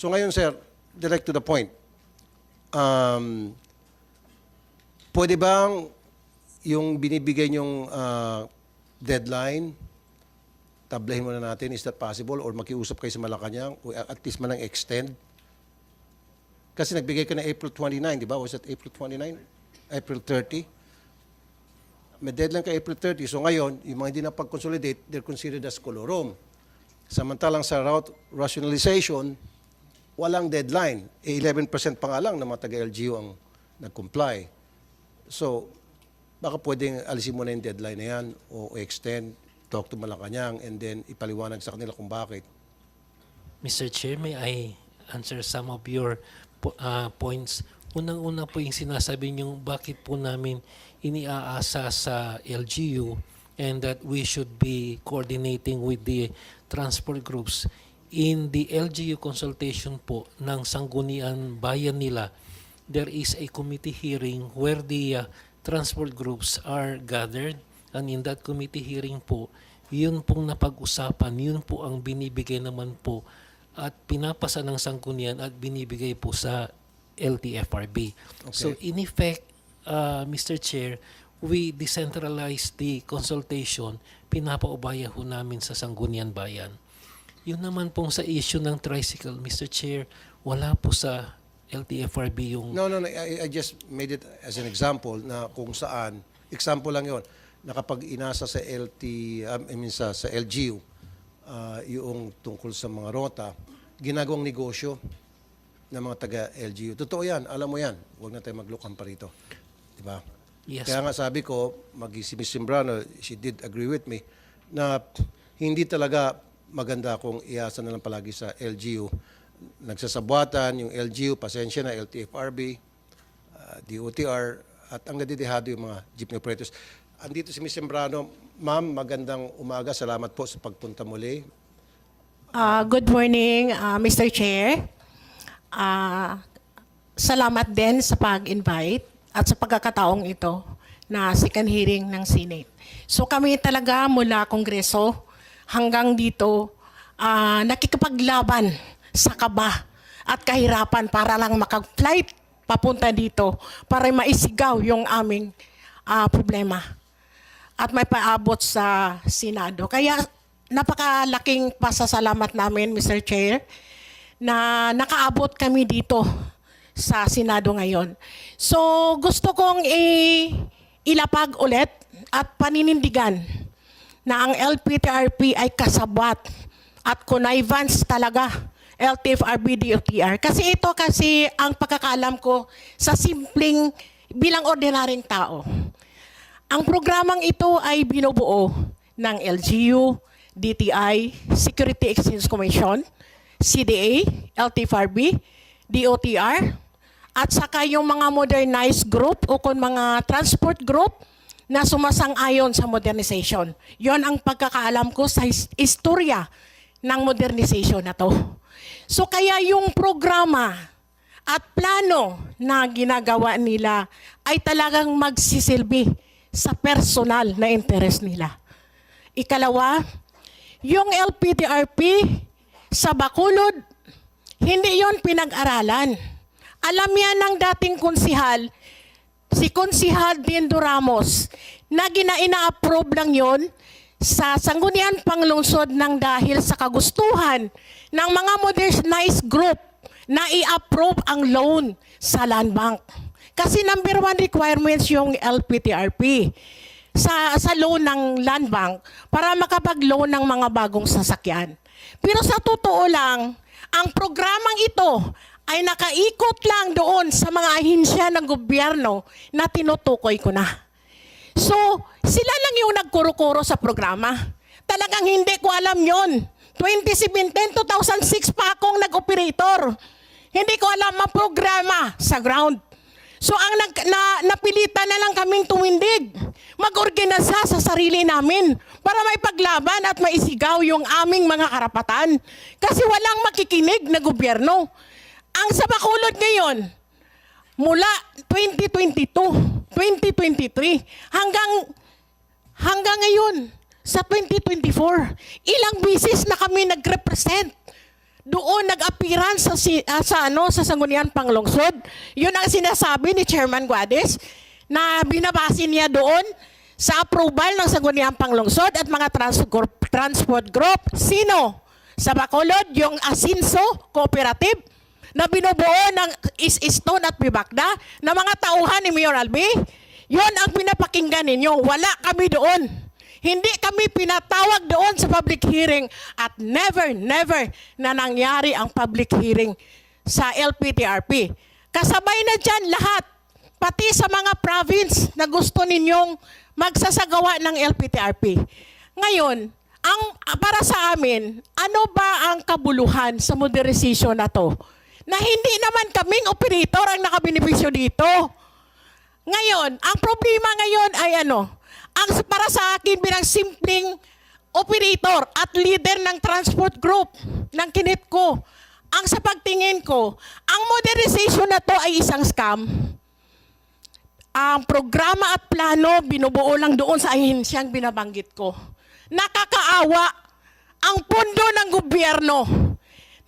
So ngayon, sir, direct to the point. Um, pwede bang yung binibigay niyong ah, deadline, tablahin muna natin, is that possible? Or makiusap kayo sa Malacanang, o at least man lang extend? Kasi nagbigay ka na April 29, di ba? Was that April 29? April 30? May deadline ka April 30. So ngayon, yung mga hindi na pag-consolidate, they're considered as colorum. Samantalang sa route rationalization, walang deadline. Eh, 11% pa nga lang na mga taga-LGU ang nag-comply. So, baka pwedeng alisin mo na yung deadline na yan o extend, talk to Malacanang, and then ipaliwanag sa kanila kung bakit. Mr. Chair, may I answer some of your uh, points? Unang-una po yung sinasabi niyong bakit po namin iniaasa sa LGU and that we should be coordinating with the transport groups. In the LGU consultation po ng Sanggunian Bayan nila, there is a committee hearing where the uh, transport groups are gathered and in that committee hearing po, yun pong napag-usapan, yun po ang binibigay naman po at pinapasa ng Sanggunian at binibigay po sa LTFRB. So in effect, uh, Mr. Chair, we decentralize the consultation, pinapaubaya ho namin sa Sanggunian Bayan. Yun naman pong sa issue ng tricycle, Mr. Chair, wala po sa LTFRB yung No, no, no. I, I just made it as an example na kung saan, example lang yon na kapag inasa sa LT, um, I mean sa, sa LGU, uh, yung tungkol sa mga rota, ginagawang negosyo ng mga taga-LGU. Totoo yan, alam mo yan. Huwag na tayo maglukan pa rito. Di ba? Yes. Kaya nga sabi ko, mag si Ms. Simbrano, she did agree with me, na hindi talaga maganda kung iasa na lang palagi sa LGU. Nagsasabuatan yung LGU, pasensya na, LTFRB, uh, DOTR, at ang nadidihado yung mga jeepney operators. Andito si Ms. Simbrano. Ma'am, magandang umaga. Salamat po sa pagpunta muli. Ah, good morning, ah, Mr. Chair. Ah, salamat din sa pag-invite at sa pagkakataong ito na second hearing ng Senate. So kami talaga mula Kongreso hanggang dito ah, nakikipaglaban sa kaba at kahirapan para lang makag-flight papunta dito para maisigaw yung aming ah, problema at may paabot sa Senado. Kaya napakalaking pasasalamat namin, Mr. Chair, na nakaabot kami dito sa Senado ngayon. So gusto kong i- ilapag ulit at paninindigan na ang LPTRP ay kasabat at connivance talaga LTFRB DOTR. Kasi ito kasi ang pagkakalam ko sa simpleng bilang ordinaryong tao. Ang programang ito ay binubuo ng LGU, DTI, Security Exchange Commission, CDA, LTFRB, DOTR, at saka yung mga modernized group o kung mga transport group na sumasang-ayon sa modernization. Yon ang pagkakaalam ko sa istorya ng modernization na to. So kaya yung programa at plano na ginagawa nila ay talagang magsisilbi sa personal na interest nila. Ikalawa, yung LPTRP sa Bacolod, hindi yon pinag-aralan. Alam yan ng dating konsihal, si Konsihal Dindo Ramos, na gina-ina-approve lang yon sa sanggunian panglungsod ng dahil sa kagustuhan ng mga modernized group na i-approve ang loan sa land bank. Kasi number one requirements yung LPTRP sa, sa loan ng land bank para makapag-loan ng mga bagong sasakyan. Pero sa totoo lang, ang programang ito ay nakaikot lang doon sa mga ahinsya ng gobyerno na tinutukoy ko na. So, sila lang yung nagkuro-kuro sa programa. Talagang hindi ko alam yon. 2017, 2006 pa akong nag-operator. Hindi ko alam ang programa sa ground. So ang nag, na, napilitan na lang kaming tumindig, mag-organisa sa sarili namin para may paglaban at maisigaw yung aming mga karapatan. Kasi walang makikinig na gobyerno. Ang sa Bacolod ngayon, mula 2022, 2023, hanggang hanggang ngayon sa 2024, ilang bisis na kami nag-represent doon nag-appearance sa, ah, sa, ano, sa Sangguniang Panglungsod. Yun ang sinasabi ni Chairman Guades na binabase niya doon sa approval ng Sangguniang Panglungsod at mga trans- transport group. Sino? Sa Bacolod, yung Asinso Cooperative na binubuo ng Is-Iston at Bibakda na mga tauhan ni Mayor Albi. Yun ang pinapakinggan ninyo. Wala kami doon. Hindi kami pinatawag doon sa public hearing at never, never na nangyari ang public hearing sa LPTRP. Kasabay na dyan lahat, pati sa mga province na gusto ninyong magsasagawa ng LPTRP. Ngayon, ang para sa amin, ano ba ang kabuluhan sa modernization na to? Na hindi naman kaming operator ang nakabenepisyo dito. Ngayon, ang problema ngayon ay ano, ang para sa akin bilang simpleng operator at leader ng transport group ng kinit ko, ang sa pagtingin ko, ang modernization na to ay isang scam. Ang programa at plano binubuo lang doon sa ahensyang binabanggit ko. Nakakaawa ang pondo ng gobyerno.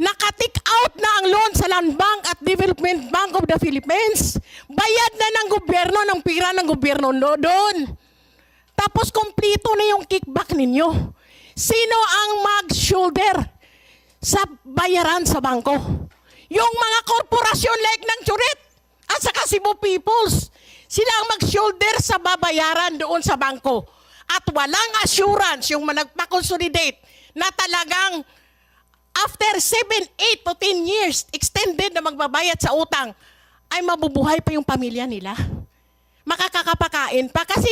Nakatik out na ang loan sa Land Bank at Development Bank of the Philippines. Bayad na ng gobyerno ng pira ng gobyerno no- doon. Tapos kompleto na yung kickback ninyo. Sino ang mag-shoulder sa bayaran sa bangko? Yung mga korporasyon like ng Churit at saka Cebu Peoples. Sila ang mag-shoulder sa babayaran doon sa bangko. At walang assurance yung nagpa-consolidate na talagang after 7, 8 to 10 years, extended na magbabayad sa utang, ay mabubuhay pa yung pamilya nila. Makakakapakain pa. Kasi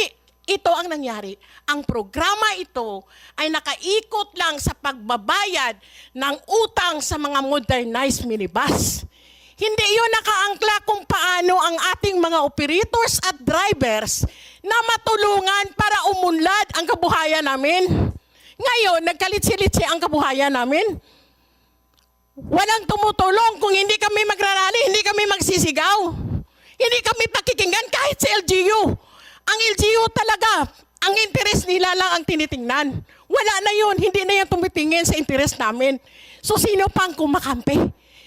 ito ang nangyari. Ang programa ito ay nakaikot lang sa pagbabayad ng utang sa mga modernized minibus. Hindi yun nakaangkla kung paano ang ating mga operators at drivers na matulungan para umunlad ang kabuhayan namin. Ngayon, nagkalitsi-litsi ang kabuhayan namin. Walang tumutulong kung hindi kami magrarally, hindi kami magsisigaw. Hindi kami pakikinggan kahit sa LGU. Ang LGU talaga, ang interest nila lang ang tinitingnan. Wala na yun, hindi na yan tumitingin sa interest namin. So sino pang kumakampi?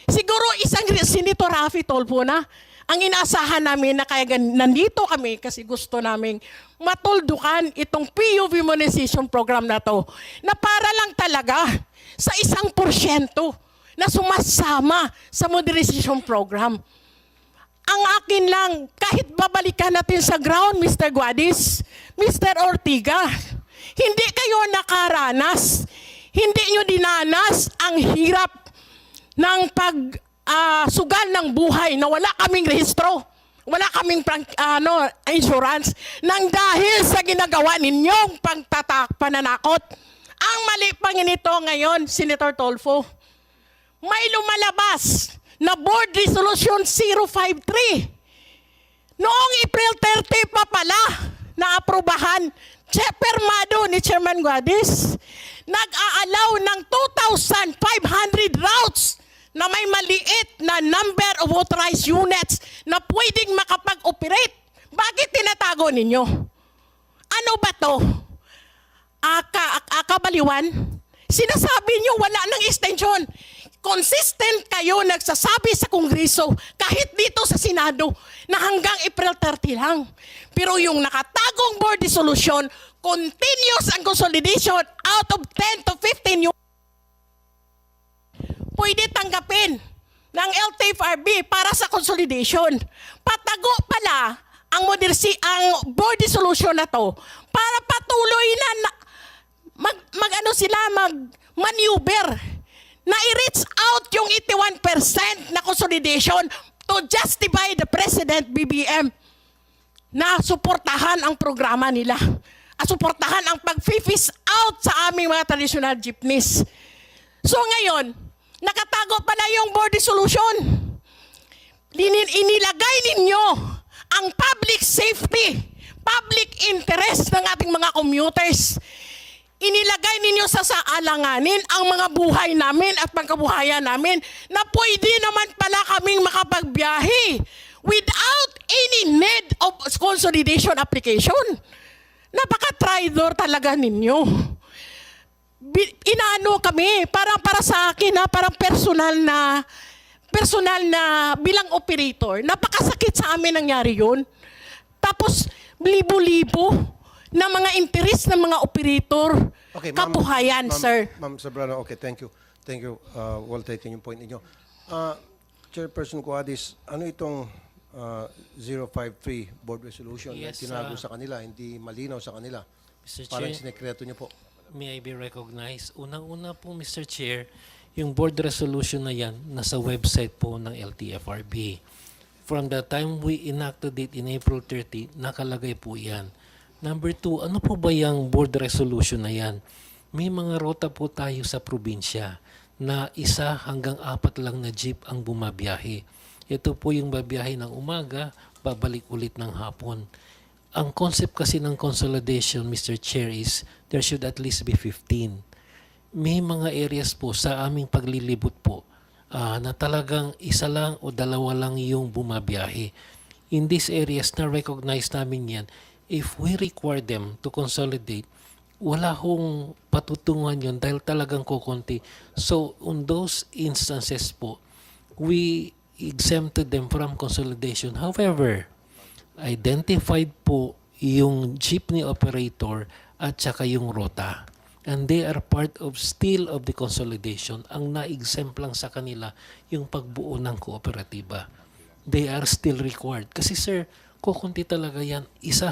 Siguro isang Senator Rafi Tolpo na ang inaasahan namin na kaya nandito kami kasi gusto naming matuldukan itong PUV monetization program na to na para lang talaga sa isang porsyento na sumasama sa modernization program. Ang akin lang, kahit babalikan natin sa ground, Mr. Guadis, Mr. Ortiga, hindi kayo nakaranas, hindi nyo dinanas ang hirap ng pag ah, sugal ng buhay na wala kaming rehistro, wala kaming pang, ano, insurance, nang dahil sa ginagawa ninyong pangtatak, pananakot. Ang mali pa nito ngayon, Senator Tolfo, may lumalabas na Board Resolution 053. Noong April 30 pa pala, naaprubahan, Chepermado ni Chairman Guadis, nag-aalaw ng 2,500 routes na may maliit na number of authorized units na pwedeng makapag-operate. Bakit tinatago ninyo? Ano ba to? Aka, akabaliwan? Sinasabi nyo wala ng extension. Consistent kayo nagsasabi sa Kongreso, kahit dito sa Senado, na hanggang April 30 lang. Pero yung nakatagong board resolution, continuous ang consolidation out of 10 to 15 yung pwede tanggapin ng LTFRB para sa consolidation. Patago pala ang modersi ang board resolution na to para patuloy na, na mag, mag ano sila mag maneuver na i-reach out yung 81% na consolidation to justify the President BBM na suportahan ang programa nila. At suportahan ang pag-fish out sa aming mga traditional jeepneys. So ngayon, nakatago pala yung board resolution. Linin, inilagay ninyo ang public safety, public interest ng ating mga commuters. Inilagay ninyo sa saalanganin ang mga buhay namin at pagkabuhayan namin na pwede naman pala kaming makapagbiyahe without any need of consolidation application. Napaka-tridor talaga ninyo. inaano kami, parang para sa akin na parang personal na personal na bilang operator. Napakasakit sa amin nangyari yun. Tapos, libo-libo na mga interest ng mga operator. ma'am- Kabuhayan, ma'am- sir. Ma'am Sobrano, okay, thank you. Thank you. Uh, well taken yung point ninyo. Uh, Chairperson Cuadis, ano itong uh, 053 board resolution na Yes, tinago uh, sa kanila, hindi malinaw sa kanila? Mr. Parang Chair. sinekreto niyo po. May I be recognized? Unang-una po, Mr. Chair, yung board resolution na yan, nasa website po ng LTFRB. From the time we enacted it in April 30, nakalagay po yan. Number two, ano po ba yung board resolution na yan? May mga rota po tayo sa probinsya na isa hanggang apat lang na jeep ang bumabiyahe. Ito po yung babiyahe ng umaga, babalik ulit ng hapon. Ang concept kasi ng consolidation, Mr. Chair, is there should at least be 15. May mga areas po sa aming paglilibot po ah, na talagang isa lang o dalawa lang yung bumabiyahe. In these areas na recognize namin yan, if we require them to consolidate, wala hong patutungan yun dahil talagang kukunti. So, on those instances po, we exempted them from consolidation. However, identified po yung jeepney operator at saka yung rota. And they are part of still of the consolidation. Ang na-exempt lang sa kanila yung pagbuo ng kooperatiba. They are still required. Kasi sir, kukunti talaga yan. Isa